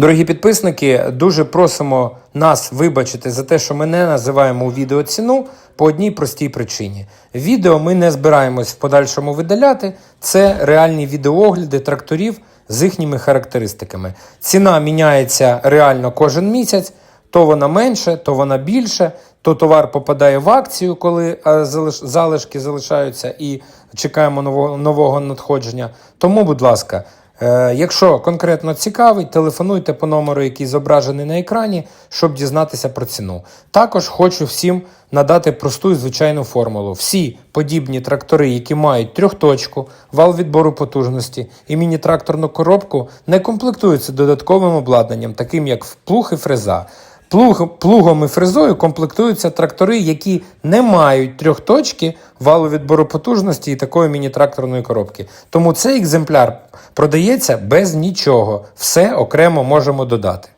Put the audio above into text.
Дорогі підписники, дуже просимо нас вибачити за те, що ми не називаємо у відео ціну по одній простій причині. Відео ми не збираємось в подальшому видаляти. Це реальні відеоогляди тракторів з їхніми характеристиками. Ціна міняється реально кожен місяць. То вона менше, то вона більше, то товар попадає в акцію, коли е, залишки залишаються і чекаємо нового, надходження. Тому, будь ласка, якщо конкретно цікавий, телефонуйте по номеру, який зображений на екрані, щоб дізнатися про ціну. Також хочу всім надати просту і звичайну формулу. Всі подібні трактори, які мають трьохточку, вал відбору потужності і міні-тракторну коробку, не комплектуються додатковим обладнанням, таким як плуг і фреза. Плуг, плугом і фрезою комплектуються трактори, які не мають трьохточки, валу відбору потужності і такої міні-тракторної коробки. Тому цей екземпляр продається без нічого. Все окремо можемо додати.